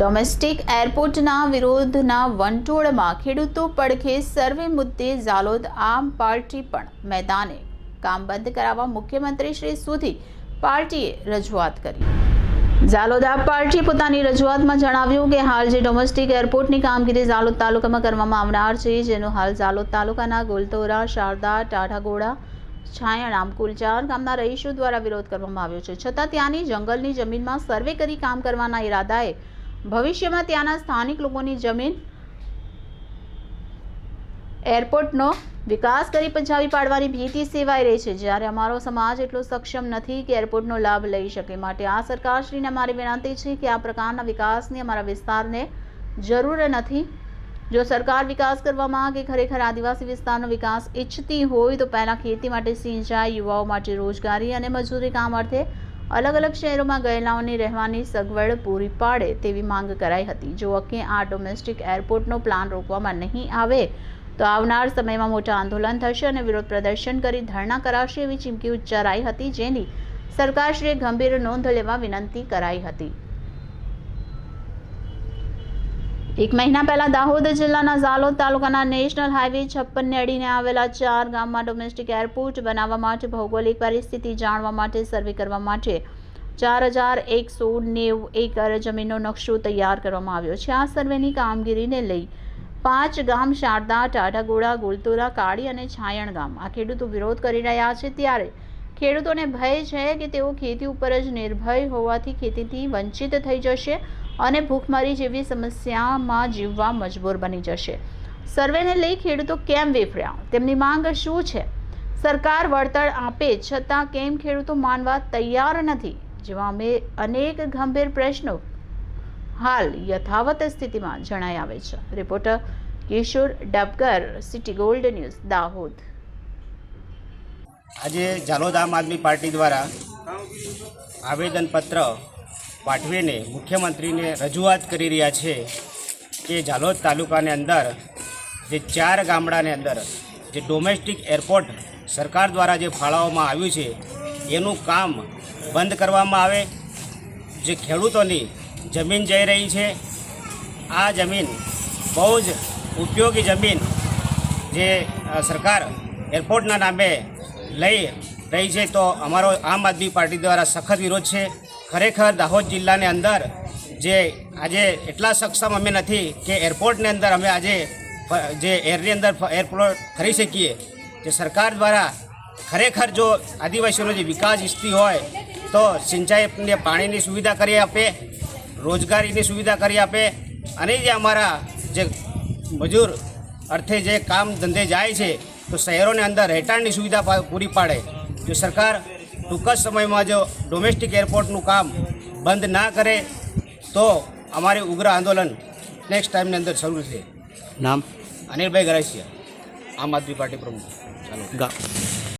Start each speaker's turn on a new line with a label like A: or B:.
A: Domestic એરપોર્ટના વિરોધના વંટોળમાં ખેડૂતો પડખે સર્વે મુદ્દે ઝાલોદ આમ પાર્ટી પણ મેદાને. કામ બંધ કરાવવા મુખ્યમંત્રી શ્રી સુધી પાર્ટીએ રજૂઆત કરી. ઝાલોદ આપ પાર્ટીએ પોતાની રજૂઆતમાં જણાવ્યું કે હાલ જે ડોમેસ્ટિક એરપોર્ટની કામગીરી ઝાલોદ તાલુકામાં કરવામાં આવનાર છે, જેનો હાલ ઝાલોદ તાલુકાના ગોલતોરા, શારદા ટાઢાગોડા છાયણામ કુલ ચાર ગામના રહીશો દ્વારા વિરોધ કરવામાં આવ્યો છે. છતાં ત્યાંની જંગલની જમીનમાં સર્વે કરી કામ કરવાના ઈરાદાએ ભવિષ્યમાં ત્યાંના સ્થાનિક લોકોની જમીન એરપોર્ટનો વિકાસ કરી પંચાવી પાડવાની ભીતિ સેવાઈ રહી છે. જ્યારે અમારો સમાજ એટલો સક્ષમ નથી કે એરપોર્ટનો લાભ લઈ શકે, માટે આ સરકારશ્રીને અમારી વિનંતી છે કે આ પ્રકારના વિકાસની અમારા વિસ્તારને જરૂર નથી. જો સરકાર વિકાસ કરવા માંગે, ખરેખર આદિવાસી વિસ્તારનો વિકાસ ઈચ્છતી હોય તો પહેલાં ખેતી માટે સિંચાઈ, યુવાઓ માટે રોજગારી અને મજૂરી કામ અર્થે અલગ અલગ શહેરોમાં ગયેલાઓની રહેવાની સગવડ પૂરી પાડે તેવી માંગ કરાઈ હતી. જો કે આ ડોમેસ્ટિક એરપોર્ટનો પ્લાન રોકવામાં નહીં આવે તો આવનાર સમયમાં મોટા આંદોલન થશે અને વિરોધ પ્રદર્શન કરી ધરણા કરાશે એવી ચીમકી ઉચ્ચારાઈ હતી, જેની સરકારશ્રીએ ગંભીર નોંધ લેવા વિનંતી કરાઈ હતી. એક મહિના પહેલા દાહોદ જિલ્લાના ઝાલોદ તાલુકાના નેશનલ હાઈવે છપ્પનને અડીને આવેલા ચાર ગામમાં ડોમેસ્ટિક એરપોર્ટ બનાવવા માટે ભૌગોલિક પરિસ્થિતિ જાણવા માટે સર્વે કરવા માટે ચાર હજાર એકસો નેવું એકર જમીનનો નકશો તૈયાર કરવામાં આવ્યો છે. આ સર્વેની કામગીરીને લઈ પાંચ ગામ શારદા ટાઢાગોડા ગોલતોરા, કાળી અને છાયણ ગામ આ ખેડૂતો વિરોધ કરી રહ્યા છે. ત્યારે ખેડૂતોને ભય છે કે તેઓ ખેતી ઉપર જ નિર્ભય હોવાથી ખેતીથી વંચિત થઈ જશે. અને ભૂખમરી જેવી સમસ્યામાં જીવવા મજબૂર બની જશે. સર્વેને લઈ ખેડૂતો કેમ વેફર્યા તેમની માંગ શું છે? સરકાર વળતર આપે છતાં કેમ ખેડૂતો માનવા તૈયાર નથી? જેવા અમે અનેક ગંભીર પ્રશ્નો હાલ યથાવત સ્થિતિમાં જણાઈ આવે છે. Reporter Kishor Dabkar city gold news, Dahod.
B: આજે ઝાલોદ આમ આદમી પાર્ટી દ્વારા આવેદનપત્ર પાઠવીને મુખ્યમંત્રીને રજૂઆત કરી રહ્યા છે કે ઝાલોદ તાલુકાની અંદર, જે ચાર ગામડાની અંદર, જે ડોમેસ્ટિક એરપોર્ટ સરકાર દ્વારા જે ફાળવવામાં આવ્યું છે, એનું કામ બંધ કરવામાં આવે. જે ખેડૂતોની જમીન જઈ રહી છે, આ જમીન બહુ જ ઉપયોગી જમીન જે સરકાર એરપોર્ટના નામે લઈ રહી છે, તો અમારો આમ આદમી પાર્ટી દ્વારા સખત વિરોધ છે. ખરેખર દાહોદ જિલ્લાની અંદર જે આજે એટલા સક્ષમ અમે નથી કે એરપોર્ટની અંદર અમે આજે જે એરની અંદર એરપોર્ટ ફરી શકીએ. જે સરકાર દ્વારા ખરેખર જો આદિવાસીઓનો જે વિકાસ ઈચ્છતી હોય, તો સિંચાઈને પાણીની સુવિધા કરી આપે, રોજગારીની સુવિધા કરી આપે, અને જે અમારા જે મજૂર અર્થે જે કામ ધંધે જાય છે, તો શહેરોની અંદર રહેઠાણની સુવિધા પૂરી પાડે. જો સરકાર ટૂંક જ સમયમાં જો ડોમેસ્ટિક એરપોર્ટનું કામ બંધ ના કરે તો અમારે ઉગ્ર આંદોલન નેક્સ્ટ ટાઈમની અંદર શરૂ છે
C: નામ?
B: અનિલભાઈ ગરાસિયા આમ આદમી પાર્ટી પ્રમુખ. ચાલો.
C: ગા